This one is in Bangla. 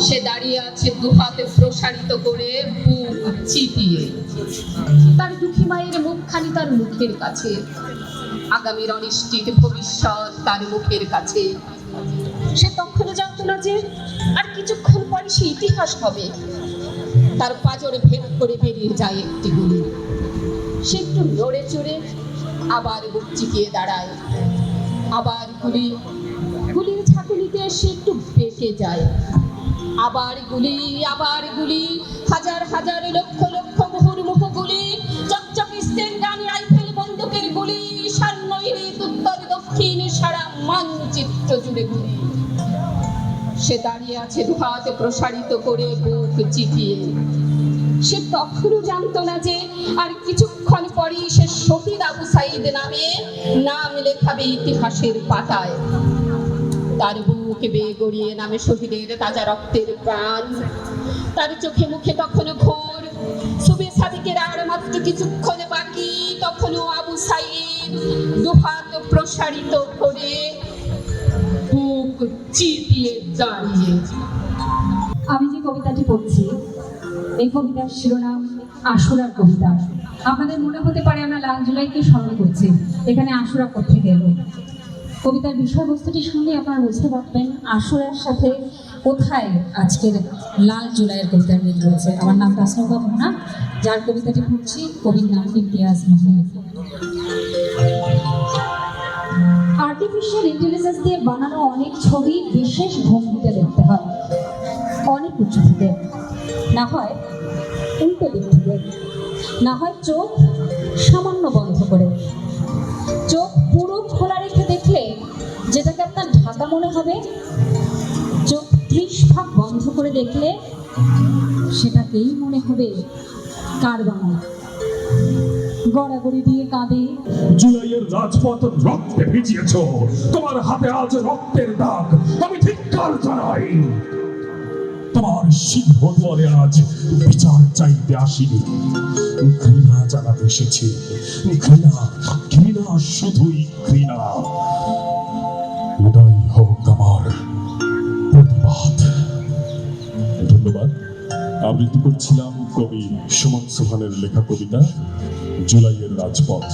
সে দাঁড়িয়ে আছে দুহাতে প্রসারিত করে চিপিয়ে। তার দুঃখী মায়ের মুখখানি তার মুখের কাছে। আগামীর অনিশ্চিত ভবিষ্যৎ তার মুখের কাছে। সে তখনও জানতো না যে আর কিছুক্ষণ পরে সে ইতিহাস হবে। তার পাজরে ভেদ করে বেরিয়ে যায় একটি গুলি। সে একটু নড়ে চড়ে আবার বুক চিপিয়ে দাঁড়ায়। আবার গুলি। গুলির ঝাঁকুনিতে সে একটু বেঁকে যায়। আবার গুলি আবার গুলি। হাজার হাজার, লক্ষ লক্ষ মুহুর্মুহ গুলি চকচকে স্টেন্ডান রাইফেল বন্দুকের গুলি। নৈরিত উত্তর, দক্ষিণ সারা মানচিত্র জুড়ে গুলি। সে দাঁড়িয়ে আছে দুহাতে প্রসারিত করে বুক চিপিয়ে সে তখনও জানতো না যে আর কিছুক্ষণ পরেই সে শহীদ আবু সাইদ নামে নাম লেখাবে ইতিহাসের পাতায়। তার বুক বেয়ে গড়িয়ে নামে শহীদের তাজা রক্তের প্রাণ। তার চোখে মুখে তখনও ঘোর। সুবে সাদিকের আর মাত্র কিছুক্ষণ বাকি তখনও আবু সাইদ দুহাত প্রসারিত করে বুক চিপিয়ে দাঁড়িয়ে। আমি যে কবিতাটি পড়ছি, এই কবিতার শিরোনাম আশুরার কবিতা। আপনাদের মনে হতে পারে আমরা লাল জুলাইকে স্মরণ করছি। এখানে আশুরা করতে গেল কবিতার বিষয়বস্তুটি শুনলে আপনারা বুঝতে পারবেন আশুরার সাথে কোথায় আজকের লাল জুলাইয়ের কবিতার মিল রয়েছে। আমার নাম তাসনৌকা মোহনা, যার কবিতাটি পড়ছি কবির নাম ইমতিয়াজ মাহমুদ আর্টিফিশিয়াল ইন্টেলিজেন্স দিয়ে বানানো অনেক ছবি বিশেষ ভঙ্গিতে দেখতে হয়। অনেক উঁচু থেকে না হয় উল্টো দিক থেকে। না হয় চোখ সামান্য বন্ধ করে। আপনার ঢাকা মনে হবে? চোখ ত্রিশ ভাগ বন্ধ করে দেখলে সেটাকেই মনে হবে কার বানানো গড়াগড়ি দিয়ে কাঁদে। জুলাইয়ের রাজপথ রক্তে ভিজিয়েছ। তোমার হাতে আজ রক্তের দাগ। আমি ধিক্কার জানাই। তোমার সিংহ দুয়ারে আজ বিচার চাইতে আসিনি। ঘৃণা জানাতে এসেছি। ঘৃণা ঘৃণা শুধুই আবৃত্তি করছিলাম কবি সুমন সোহানের লেখা কবিতা জুলাইয়ের রাজপথ।